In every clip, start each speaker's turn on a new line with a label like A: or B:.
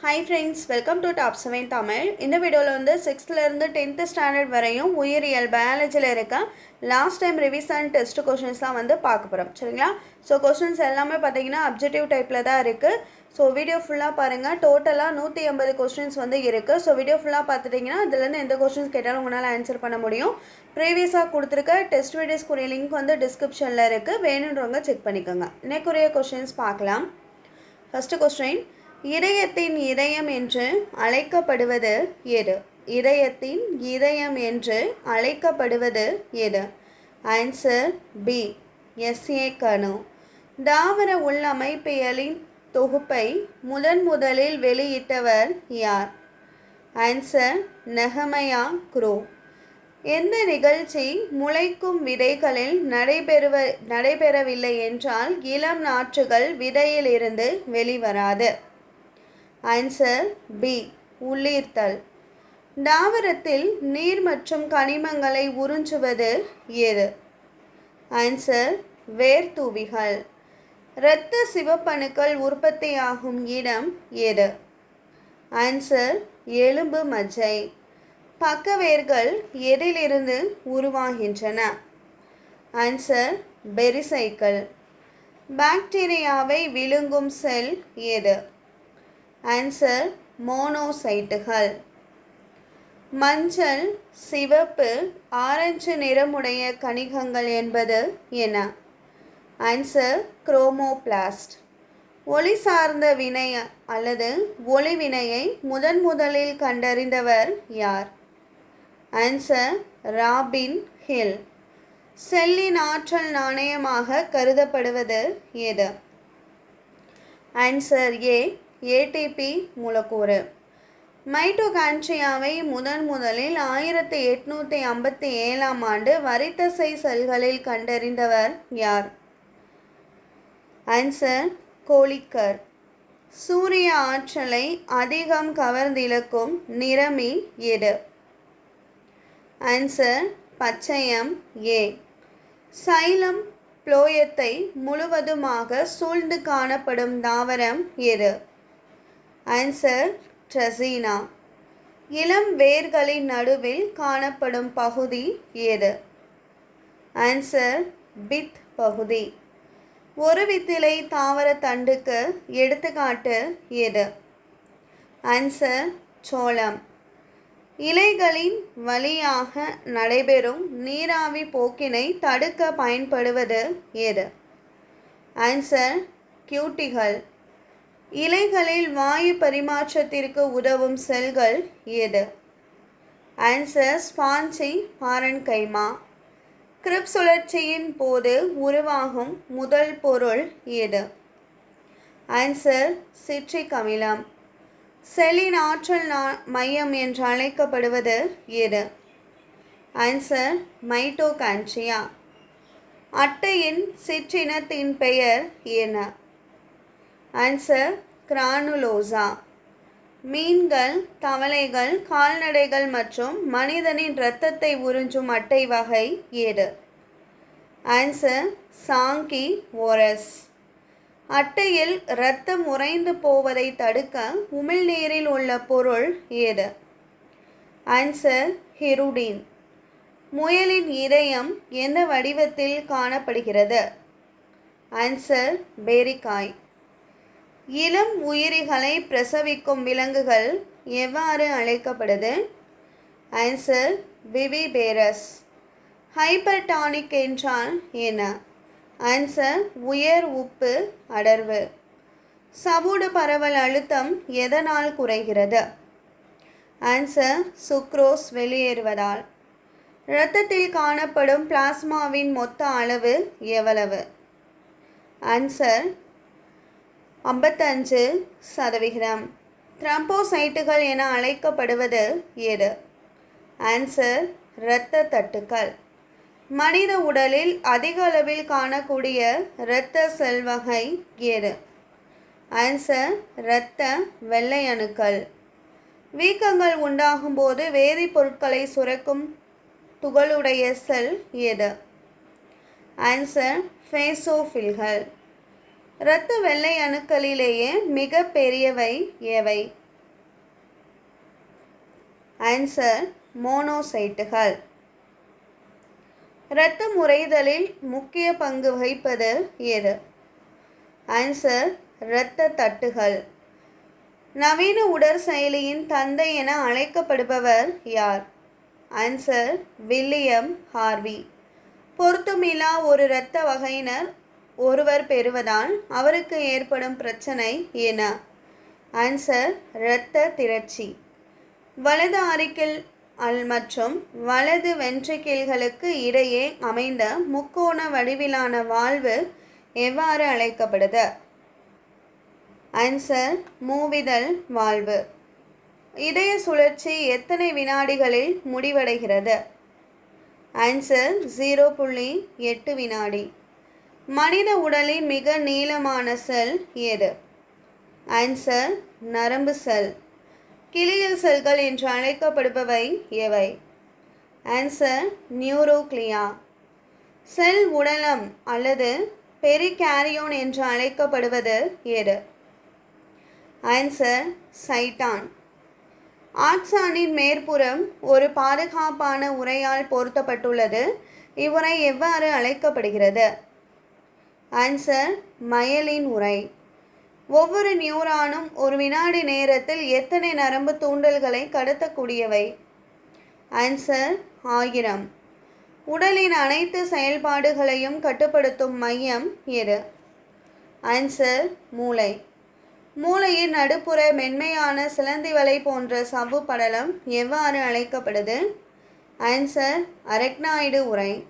A: Hi friends welcome to top seven Tamil இந்த வீடியோவில் வந்து சிக்ஸ்த்துலேருந்து டென்த்து ஸ்டாண்டர்ட் வரையும் உயிரியல் பயாலஜியில் இருக்க லாஸ்ட் டைம் ரிவிசன் டெஸ்ட் கொஷின்ஸ்லாம் வந்து பார்க்க போகிறோம் சரிங்களா? ஸோ கொஷின்ஸ் எல்லாமே பார்த்தீங்கன்னா அப்ஜெக்டிவ் டைப்பில் தான் இருக்குது ஸோ வீடியோ ஃபுல்லாக பாருங்கள் டோட்டலாக நூற்றி ஐம்பது கொஸ்டின்ஸ் வந்து இருக்குது ஸோ வீடியோ ஃபுல்லாக பார்த்துட்டிங்கன்னா அதுலேருந்து எந்த கொஸ்டின்ஸ் கேட்டாலும் உங்களால் ஆன்சர் பண்ண முடியும். ப்ரீவியஸாக கொடுத்துருக்க டெஸ்ட் வீடியோஸ்க்குரிய லிங்க் வந்து டிஸ்கிரிப்ஷனில் இருக்குது வேணுன்றவங்க செக் பண்ணிக்கோங்க. இன்னைக்குரிய கொஸ்டின்ஸ் பார்க்கலாம். ஃபஸ்ட்டு கொஸ்டின் இதயத்தின் இதயம் என்று அழைக்கப்படுவது எது? இதயத்தின் இதயம் என்று அழைக்கப்படுவது எது? ஆன்சர் பி எஸ்ஏ கணு தாவர உள்ளமைப்பியலின் தொகுப்பை முதன் முதலில் வெளியிட்டவர் யார்? Answer Nehemiah Grew. எந்த நிகழ்ச்சி முளைக்கும் விதைகளில் நடைபெறுவ நடைபெறவில்லை என்றால் இளம் நாற்றுகள் விதையிலிருந்து வெளிவராது. Answer B உள்ளீர்த்தல். தாவரத்தில் நீர் மற்றும் கனிமங்களை உறிஞ்சுவது எது? ஆன்சர் வேர்தூவிகள். இரத்த சிவப்பணுக்கள் உற்பத்தியாகும் இடம் எது? ஆன்சர் எலும்பு மஜ்ஜை. பக்கவேர்கள் எதிலிருந்து உருவாகின்றன? Answer pericycle. பாக்டீரியாவை விழுங்கும் செல் எது? ஆன்சர் மோனோசைட்டுகள் மஞ்சள் சிவப்பு ஆரஞ்சு நிறமுடைய கணிகங்கள் என்பது என்ன? ஆன்சர் குரோமோபிளாஸ்ட் ஒளி சார்ந்த வினை அல்லது ஒளி வினையை முதன் முதலில் கண்டறிந்தவர் யார்? ஆன்சர் ராபின் ஹில் செல்லின் ஆற்றல் நாணயமாக கருதப்படுவது எது? ஆன்சர் ஏ ஏடிபி மூலக்கூறு. மைட்டோகான்ட்ரியாவை முதன் முதலில் ஆயிரத்தி எட்நூற்றி ஐம்பத்தி ஏழாம் ஆண்டு வரித்தசை செல்களில் கண்டறிந்தவர் யார்? Answer Kolliker. சூரிய ஆற்றலை அதிகம் கவர்ந்திழுக்கும் நிறமி எது? ஆன்சர் பச்சையம் ஏ சைலம் புளோயத்தை முழுவதுமாக சூழ்ந்து காணப்படும் தாவரம் எது? ஆன்சர் ட்ரெசீனா இளம் வேர்களின் நடுவில் காணப்படும் பகுதி எது ஆன்சர் பித் பகுதி. ஒரு வித்திலை தாவர தண்டுக்கு எடுத்துக்காட்டு எது ஆன்சர் சோளம். இலைகளின் வழியாக நடைபெறும் நீராவி போக்கினை தடுக்க பயன்படுவது எது ஆன்சர் கியூட்டிகள் இலைகளில் வாயு பரிமாற்றத்திற்கு உதவும் செல்கள் எது? ஆன்சர் ஸ்பான்சி பாரன்கைமா கிரிப் சுழற்சியின் போது உருவாகும் முதல் பொருள் எது? ஆன்சர் சிட்ரிக் அமிலம். செல்லின் ஆற்றல் நா மையம் என்று அழைக்கப்படுவது எது? ஆன்சர் மைட்டோகான்ட்ரியா அட்டையின் சிற்றினத்தின் பெயர் என்ன? ஆன்சர் கிரானுலோசா மீன்கள் தவளைகள் கால்நடைகள் மற்றும் மனிதனின் இரத்தத்தை உறிஞ்சும் அட்டை வகை ஏது ஆன்சர் சாங்கி ஓரஸ். அட்டையில் இரத்தம் உறைந்து போவதை தடுக்க உமிழ்நீரில் உள்ள பொருள் ஏது ஆன்சர் ஹிருடின். முயலின் இதயம் எந்த வடிவத்தில் காணப்படுகிறது? ஆன்சர் பேரிக்காய். இளம் உயிரிகளை பிரசவிக்கும் விலங்குகள் எவ்வாறு அழைக்கப்படுது? ஆன்சர் விவிபேரஸ் ஹைப்பர்டானிக் என்றால் என்ன? ஆன்சர் உயர் உப்பு அடர்வு. சவுடு பரவல் அழுத்தம் எதனால் குறைகிறது? ஆன்சர் சுக்ரோஸ் வெளியேறுவதால். இரத்தத்தில் காணப்படும் பிளாஸ்மாவின் மொத்த அளவு எவ்வளவு? ஆன்சர் ஐம்பத்தஞ்சு சதவிகிதம். த்ரம்போசைட்டுகள் என அழைக்கப்படுவது எது? ஆன்சர் இரத்த தட்டுக்கள். மனித உடலில் அதிக அளவில் காணக்கூடிய இரத்த செல் வகை எது? ஆன்சர் இரத்த வெள்ளை அணுக்கள். வீக்கங்கள் உண்டாகும் போது வேதிப்பொருட்களை சுரக்கும் துகளுடைய செல் எது? ஆன்சர் ஃபேசோஃபில்கள் இரத்த வெள்ளை அணுக்களிலேயே மிக பெரியவை எவை? ஆன்சர் மோனோசைட்டுகள் இரத்த முறைதலில் முக்கிய பங்கு வகிப்பது எது? ஆன்சர் இரத்த தட்டுகள். நவீன உடற்செயலியின் தந்தை என அழைக்கப்படுபவர் யார்? Answer William Harvey. பொருத்தமில்லா ஒரு இரத்த வகையினர் ஒருவர் பெறுவதால் அவருக்கு ஏற்படும் பிரச்சனை என்ன? ஆன்சர் இரத்த திரட்சி. வலது ஆரிக்கிள் அல் மற்றும் வலது வென்ட்ரிக்கிள்களுக்கு இடையே அமைந்த முக்கோண வடிவிலான வாழ்வு எவ்வாறு அழைக்கப்படுது? ஆன்சர் மூவிதல் வாழ்வு. இதய சுழற்சி எத்தனை வினாடிகளில் முடிவடைகிறது? ஆன்சர் ஜீரோ புள்ளி எட்டு வினாடி. மனித உடலின் மிக நீளமான செல் எது? ஆன்சர் நரம்பு செல். கிளியல் செல்கள் என்று அழைக்கப்படுபவை எவை? Answer neuroglia. செல் உடலம் அல்லது பெரிகேரியோன் என்று அழைக்கப்படுவது எது? ஆன்சர் சைட்டான். ஆக்சானின் மேற்புறம் ஒரு பாதுகாப்பான உரையால் பொருத்தப்பட்டுள்ளது. இவ்வுரை எவ்வாறு அழைக்கப்படுகிறது? ஆன்சர் மயலின் உரை. ஒவ்வொரு நியூரானும் ஒரு வினாடி நேரத்தில் எத்தனை நரம்பு தூண்டல்களை கடத்தக்கூடியவை? ஆன்சர் ஆயிரம். உடலின் அனைத்து செயல்பாடுகளையும் கட்டுப்படுத்தும் மையம் எது? ஆன்சர் மூளை. மூளையின் நடுப்புற மென்மையான சிலந்தி வலை போன்ற சவ்வு படலம் எவ்வாறு அழைக்கப்படுது? ஆன்சர் அரக்னாய்டு உரை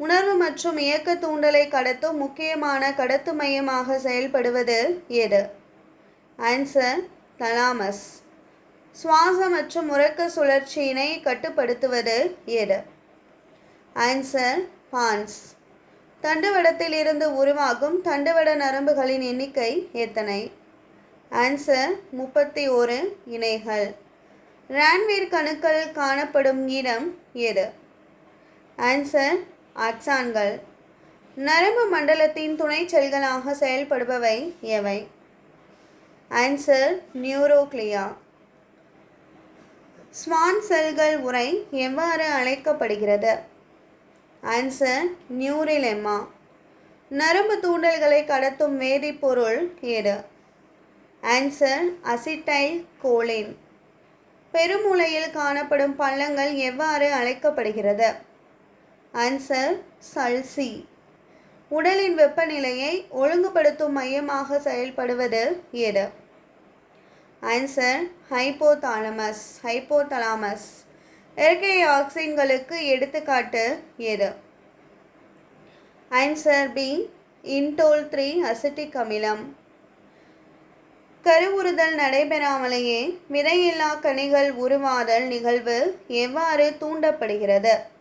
A: உணர்வு மற்றும் இயக்க தூண்டலை கடத்தும் முக்கியமான கடத்து மையமாக செயல்படுவது எது? ஆன்சர் தலாமஸ் சுவாச மற்றும் உறக்க சுழற்சியினை கட்டுப்படுத்துவது எது? ஆன்சர் பான்ஸ் தண்டுவடத்தில் இருந்து உருவாகும் தண்டுவட நரம்புகளின் எண்ணிக்கை எத்தனை? ஆன்சர் முப்பத்தி ஓரு இணைகள். ரான்வீர் கணுக்கள் காணப்படும் இடம் எது? ஆன்சர் ஆக்சான்கள். நரம்பு மண்டலத்தின் துணை செல்களாக செயல்படுபவை எவை? ஆன்சர் நியூரோக்ளியா ஸ்வான் செல்கள் உரை எவ்வாறு அழைக்கப்படுகிறது? ஆன்சர் நியூரிலெமா நரம்பு தூண்டல்களை கடத்தும் வேதிப்பொருள் எது? ஆன்சர் அசிட்டைல் கோலின் பெருமூளையில் காணப்படும் பள்ளங்கள் எவ்வாறு அழைக்கப்படுகிறது? Answer sulci. உடலின் வெப்பநிலையை ஒழுங்குபடுத்தும் மையமாக செயல்படுவது எது? ஆன்சர் ஹைப்போதாலமஸ் ஹைப்போதலாமஸ் இயற்கை ஆக்சின்களுக்கு எடுத்துக்காட்டு எது? Answer B indole three acetic அமிலம். கருவுறுதல் நடைபெறாமலேயே விதையில்லா கனிகள் உருவாதல் நிகழ்வு எவ்வாறு தூண்டப்படுகிறது?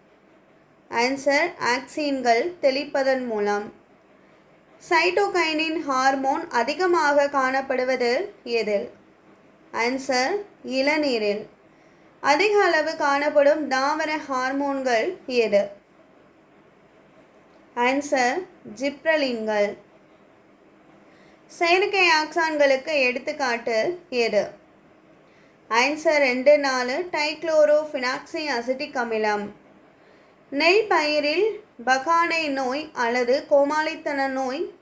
A: ஆன்சர் ஆக்சின்கள் தெளிப்பதன் மூலம். சைட்டோகைனின் ஹார்மோன் அதிகமாக காணப்படுவது எதில்? ஆன்சர் இளநீரில். அதிக அளவு காணப்படும் தாவர ஹார்மோன்கள் எது? ஆன்சர் ஜிப்ரலின்கள் செயற்கை ஆக்சான்களுக்கு எடுத்துக்காட்டு எது? ஆன்சர் ரெண்டு நாலு டைக்ளோரோ ஃபினாக்சி அசிட்டிக் அமிலம். நெல் பயிரில் பகானை நோய் அல்லது கோமாளித்தன நோய்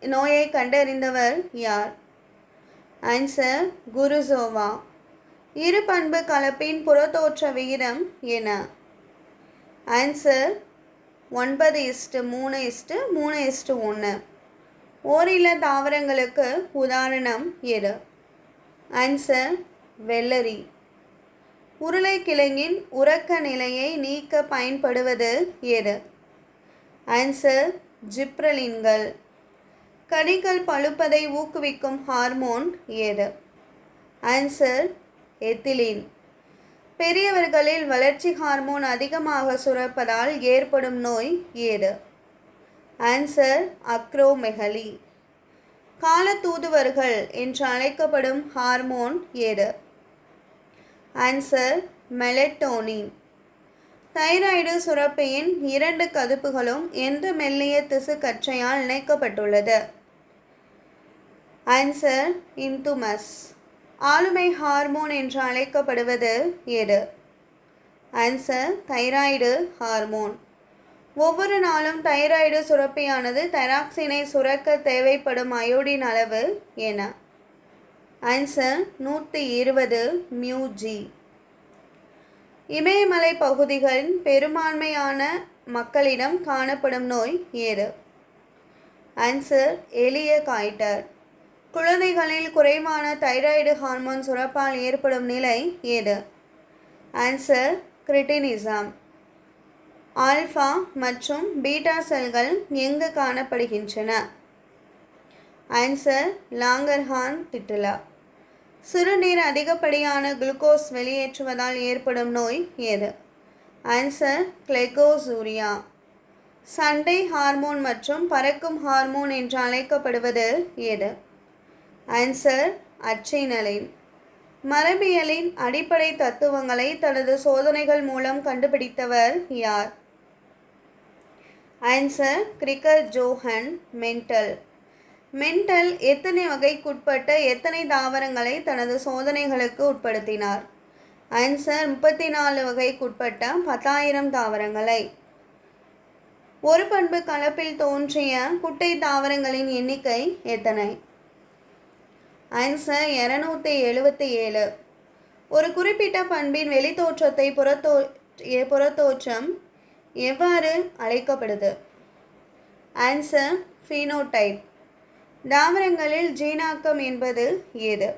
A: நோயை கண்டறிந்தவர் யார்? Answer Kurosawa. இரு பண்பு கலப்பின் புறத்தோற்ற விகிதம் என்ன? ஆன்சர் ஒன்பது இஸ்டு மூணு இஸ்டு மூணு இஸ்டு ஒன்று ஓரில தாவரங்களுக்கு உதாரணம் எது? ஆன்சர் வெள்ளரி. உருளைக்கிழங்கின் உறக்க நிலையை நீக்க பயன்படுவது எது? ஆன்சர் ஜிப்ரலின்கள் கனிகள் பழுப்பதை ஊக்குவிக்கும் ஹார்மோன் எது? ஆன்சர் எத்திலின் பெரியவர்களில் வளர்ச்சி ஹார்மோன் அதிகமாக சுரப்பதால் ஏற்படும் நோய் ஏது ஆன்சர் அக்ரோமெகலி காலத்தூதுவர்கள் என்று அழைக்கப்படும் ஹார்மோன் ஏது ஆன்சர் மெலட்டோனின் தைராய்டு சுரப்பியின் இரண்டு கதுப்புகளும் எந்த மெல்லிய திசு கற்றையால் இணைக்கப்பட்டுள்ளது? ஆன்சர் இன்துமஸ் ஆளுமை ஹார்மோன் என்று அழைக்கப்படுவது எது? ஆன்சர் தைராய்டு ஹார்மோன் ஒவ்வொரு நாளும் தைராய்டு சுரப்பியானது தைராக்சினை சுரக்க தேவைப்படும் அயோடின் அளவு என ஆன்சர் நூற்றி இருபது மியூஜி இமயமலை பகுதிகளின் பெரும்பான்மையான மக்களிடம் காணப்படும் நோய் ஏது? ஆன்சர் எளிய காய்டர் குழந்தைகளில் குறைவான தைராய்டு ஹார்மோன் சுரப்பால் ஏற்படும் நிலை ஏது? Answer cretinism. ஆல்ஃபா மற்றும் பீட்டா செல்கள் எங்கு காணப்படுகின்றன? ஆன்சர் லாங்கர்ஹான் திட்டுலா. சிறுநீர் அதிகப்படியான குளுக்கோஸ் வெளியேற்றுவதால் ஏற்படும் நோய் எது? ஆன்சர் கிளெகோசூரியா சண்டை ஹார்மோன் மற்றும் பறக்கும் ஹார்மோன் என்று அழைக்கப்படுவது எது? ஆன்சர் அச்சினலின். மரபியலின் அடிப்படை தத்துவங்களை தனது சோதனைகள் மூலம் கண்டுபிடித்தவர் யார்? Answer Gregor Johann Mendel Mendel எத்தனை வகைக்குட்பட்ட எத்தனை தாவரங்களை தனது சோதனைகளுக்கு உட்படுத்தினார்? ஆன்சர் முப்பத்தி நாலு வகைக்குட்பட்ட பத்தாயிரம் தாவரங்களை. ஒரு பண்பு கலப்பில் தோன்றிய குட்டை தாவரங்களின் எண்ணிக்கை எத்தனை? ஆன்சர் இரநூத்தி எழுபத்தி ஏழு ஒரு குறிப்பிட்ட பண்பின் வெளித்தோற்றத்தை புறத்தோ எ- புறத்தோற்றம் எவ்வாறு அழைக்கப்படுது? Answer phenotype. தாவரங்களில் ஜீனாக்கம் என்பது எது?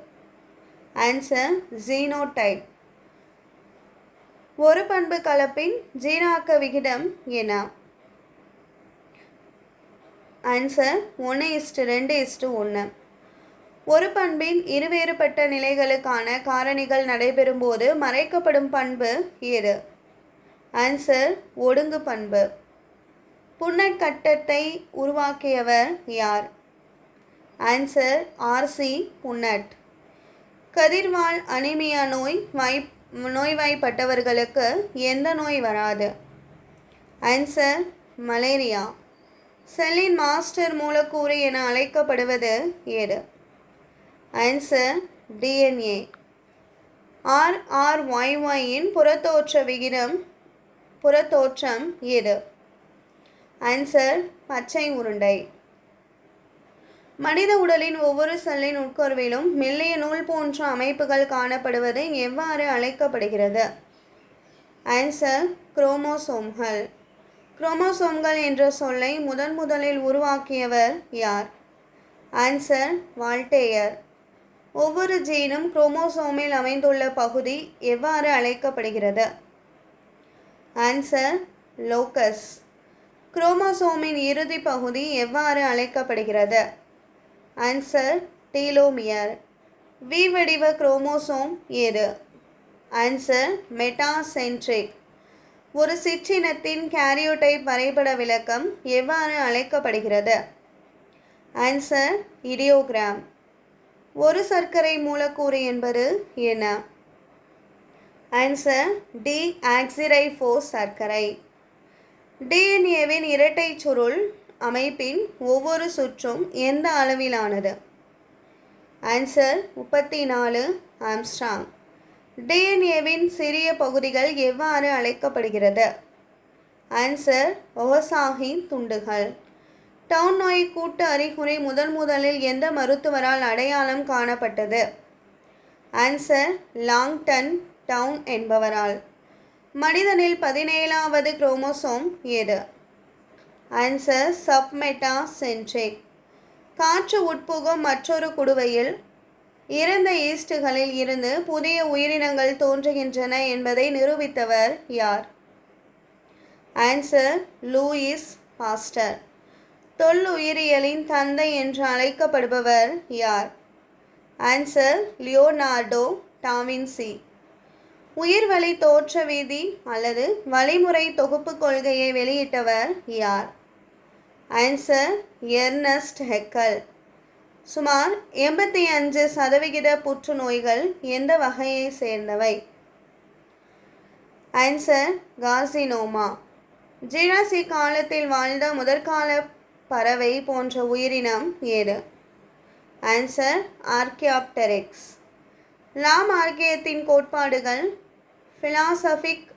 A: ஆன்சர் ஜீனோடைப் ஒரு பண்பு கலப்பின் ஜீனாக்க விகிதம் என்ன? ஆன்சர் ஒன்று இஸ்டு ரெண்டு இஸ்டு ஒன்று ஒரு பண்பின் இருவேறுபட்ட நிலைகளுக்கான காரணிகள் நடைபெறும்போது மறைக்கப்படும் பண்பு எது? ஆன்சர் ஒடுங்கு பண்பு. புன்னக்கட்டத்தை உருவாக்கியவர் யார்? ஆன்சர் ஆர்சி புன்னட் கதிர்வால் அனிமியா நோய் வாய் நோய்வாய்ப்பட்டவர்களுக்கு எந்த நோய் வராது? ஆன்சர் மலேரியா செல்லின் மாஸ்டர் மூலக்கூறு என அழைக்கப்படுவது ஏது ஆன்சர் டிஎன்ஏ ஆர்ஆர்ஒய்ஒயின் புறத்தோற்ற விகிதம் புறத்தோற்றம் எது? ஆன்சர் பச்சை உருண்டை. மனித உடலின் ஒவ்வொரு செல்லின் உட்கருவிலும் மெல்லிய நூல் போன்ற அமைப்புகள் காணப்படுவது எவ்வாறு அழைக்கப்படுகிறது? ஆன்சர் குரோமோசோம்கள். குரோமோசோம்கள் என்ற சொல்லை முதன் முதலில் உருவாக்கியவர் யார்? Answer Waldeyer. ஒவ்வொரு ஜீனும் குரோமோசோமில் அமைந்துள்ள பகுதி எவ்வாறு அழைக்கப்படுகிறது? ஆன்சர் லோக்கஸ் குரோமோசோமின் இறுதி பகுதி எவ்வாறு அழைக்கப்படுகிறது? ஆன்சர் டீலோமியர் வி வடிவ குரோமோசோம் ஏது ஆன்சர் மெட்டாசென்ட்ரிக் ஒரு சிற்றினத்தின் கேரியோடைப் வரைபட விளக்கம் எவ்வாறு அழைக்கப்படுகிறது? ஆன்சர் இடியோகிராம் ஒரு சர்க்கரை மூலக்கூறு என்பது என்ன? ஆன்சர் டி ஆக்சிரைஃபோஸ் சர்க்கரை டிஎன்ஏவின் இரட்டை சுருள் அமைப்பின் ஒவ்வொரு சுற்றும் எந்த அளவிலானது? ஆன்சர் முப்பத்தி நாலு ஆம்ஸ்ட்ராங் டிஎன்ஏவின் சிறிய பகுதிகள் எவ்வாறு அழைக்கப்படுகிறது? ஆன்சர் ஒவசாகி துண்டுகள். டவுன் நோய் கூட்டு அறிகுறி முதன் முதலில் எந்த மருத்துவரால் அடையாளம் காணப்பட்டது? ஆன்சர் லாங்டன் டவுன் என்பவரால். மனிதனில் பதினேழாவது குரோமோசோம் ஏது? ஆன்சர் சப்மெட்டா சென்ட்ரிக் காற்று உட்புகும் மற்றொரு குடுவையில் இறந்த ஈஸ்டுகளில் இருந்து புதிய உயிரினங்கள் தோன்றுகின்றன என்பதை நிரூபித்தவர் யார்? ஆன்சர் லூயிஸ் பாஸ்டர் தொல்லுயிரியலின் தந்தை என்று அழைக்கப்படுபவர் யார்? ஆன்சர் லியோனார்டோ டாவின்சி உயிர்வழி தோற்ற விதி அல்லது வழிமுறை தொகுப்பு கொள்கையை வெளியிட்டவர் யார்? ஆன்சர் எர்னஸ்ட் ஹெக்கல் சுமார் எண்பத்தி அஞ்சு சதவிகித புற்றுநோய்கள் எந்த வகையை சேர்ந்தவை? ஆன்சர் காசினோமா ஜீராசி காலத்தில் வாழ்ந்த முதற்கால பறவை போன்ற உயிரினம் ஏது ஆன்சர் ஆர்கியாப்டெரிக்ஸ் லாம் ஆர்கியத்தின் கோட்பாடுகள் ஃபிலாசபிக்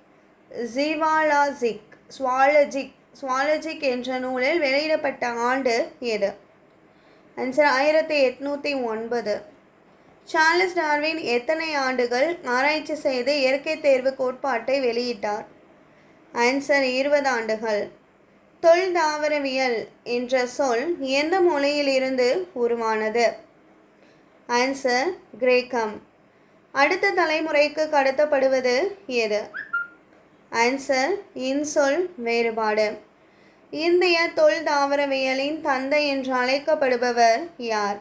A: ஜீவாலாஜிக் ஸ்வாலஜிக் ஸ்வாலஜிக் என்ற நூலில் வெளியிடப்பட்ட ஆண்டு எது? ஆன்சர் ஆயிரத்தி எட்நூற்றி ஒன்பது. சார்லஸ் டார்வின் எத்தனை ஆண்டுகள் ஆராய்ச்சி செய்து இயற்கை தேர்வு கோட்பாட்டை வெளியிட்டார்? ஆன்சர் இருபது ஆண்டுகள். தொல் தாவரவியல் என்ற சொல் எந்த மொழியிலிருந்து உருவானது? ஆன்சர் கிரேக்கம். அடுத்த தலைமுறைக்கு கடத்தப்படுவது எது? ஆன்சர் இன்சொல் வேறுபாடு. இந்திய தொல் தாவரவியலின் தந்தை என்று அழைக்கப்படுபவர் யார்?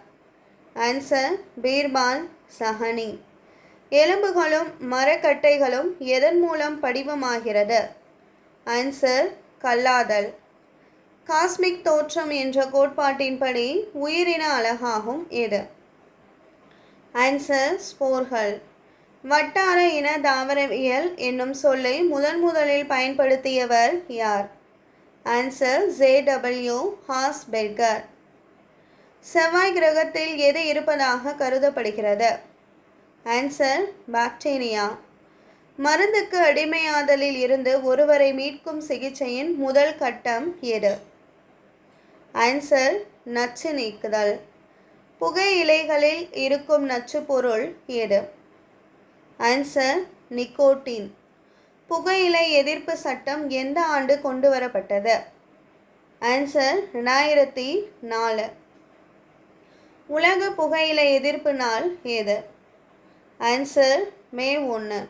A: ஆன்சர் பீர்பால் சஹனி. எலும்புகளும் மரக்கட்டைகளும் எதன் மூலம் படிவமாகிறது? ஆன்சர் கல்லாதல். காஸ்மிக் தோற்றம் என்ற கோட்பாட்டின்படி உயிரின அழகாகும் எது? ஆன்சர் ஸ்போர்கள். வட்டார இன தாவரவியல் என்னும் சொல்லை முதன் முதலில் பயன்படுத்தியவர் யார்? ஆன்சர் ஜே டபிள்யூ ஹாஸ்பெர்கர் செவ்வாய் கிரகத்தில் எது இருப்பதாக கருதப்படுகிறது? ஆன்சர் பாக்டீரியா மருந்துக்கு அடிமையாதலில் இருந்து ஒருவரை மீட்கும் சிகிச்சையின் முதல் கட்டம் எது? ஆன்சர் நச்சு நீக்குதல். புகை இலைகளில் இருக்கும் நச்சு பொருள் எது? ஆன்சர் நிக்கோட்டின் புகையிலை எதிர்ப்பு சட்டம் எந்த ஆண்டு கொண்டு வரப்பட்டது ஆன்சர் ரெண்டாயிரத்தி நாலு. உலக புகையிலை எதிர்ப்பு நாள் ஏது ஆன்சர் மே ஒன்று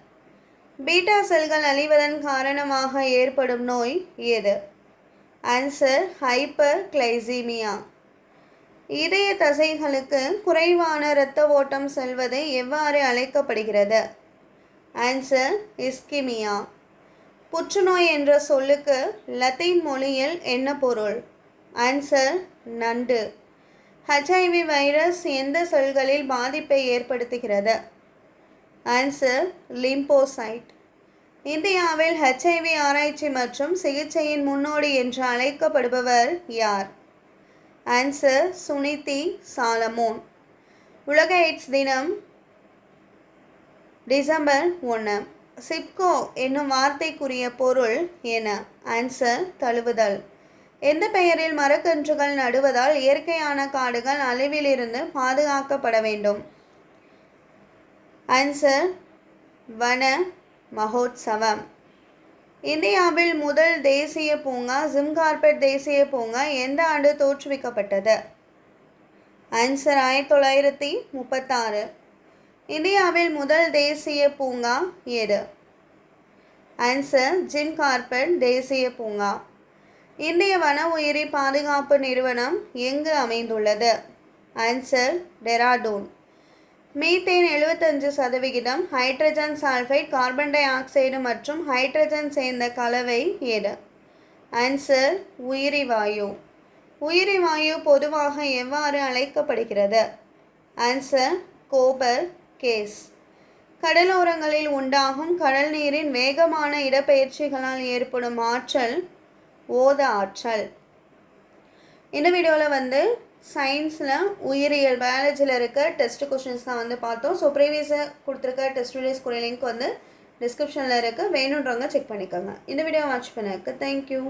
A: பீட்டா செல்கள் அழிவதன் காரணமாக ஏற்படும் நோய் ஏது ஆன்சர் ஹைப்பர் கிளைசீமியா இதய தசைகளுக்கு குறைவான இரத்த ஓட்டம் செல்வது எவ்வாறு அழைக்கப்படுகிறது? ஆன்சர் இஸ்கிமியா புற்றுநோய் என்ற சொல்லுக்கு லத்தீன் மொழியில் என்ன பொருள்? ஆன்சர் நண்டு. ஹெச்ஐவி வைரஸ் எந்த செல்களில் பாதிப்பை ஏற்படுத்துகிறது? ஆன்சர் லிம்போசைட் இந்தியாவில் ஹெச்ஐவி ஆராய்ச்சி மற்றும் சிகிச்சையின் முன்னோடி என்று அழைக்கப்படுபவர் யார்? ஆன்சர் சுனிதி சாலமோன் உலக எய்ட்ஸ் தினம் டிசம்பர் ஒன்று சிப்கோ என்னும் வார்த்தைக்குரிய பொருள் என ஆன்சர் தழுவுதல். எந்த பெயரில் மரக்கன்றுகள் நடுவதால் இயற்கையான காடுகள் அழிவிலிருந்து பாதுகாக்கப்பட வேண்டும்? ஆன்சர் வன மகோத்சவம். இந்தியாவில் முதல் தேசிய பூங்கா ஜிம் கார்பெட் தேசிய பூங்கா எந்த ஆண்டு தோற்றுவிக்கப்பட்டது? ஆன்சர் ஆயிரத்தி தொள்ளாயிரத்தி முப்பத்தாறு. இந்தியாவில் முதல் தேசிய பூங்கா எது? ஆன்சர் ஜிம் கார்பெட் தேசிய பூங்கா. இந்திய வன உயிரி பாதுகாப்பு நிறுவனம் எங்கு அமைந்துள்ளது? ஆன்சர் டெராடூன். மீத்தேன் எழுபத்தஞ்சு சதவிகிதம் hydrogen sulphide carbon dioxide மற்றும் ஹைட்ரஜன் சேர்ந்த கலவை எது? ஆன்சர் உயிரி வாயு. உயிரி வாயு பொதுவாக எவ்வாறு அழைக்கப்படுகிறது? Answer gobar case. கடலோரங்களில் உண்டாகும் கடல் நீரின் வேகமான இடப்பெயர்ச்சிகளால் ஏற்படும் ஆற்றல் ஓத ஆற்றல். இந்த வீடியோவில் வந்து சயின்ஸில் உயிரியல் பயாலஜியில் இருக்க டெஸ்ட் கொஷின்ஸ் தான் வந்து பார்த்தோம். ஸோ ப்ரீவியஸாக கொடுத்துருக்க டெஸ்ட் வீடியோஸ்குரிய லிங்க் வந்து டிஸ்கிரிப்ஷனில் இருக்குது வேணுன்றவங்க செக் பண்ணிக்கோங்க. இந்த வீடியோ வாட்ச் பண்ணதுக்கு தேங்க்யூ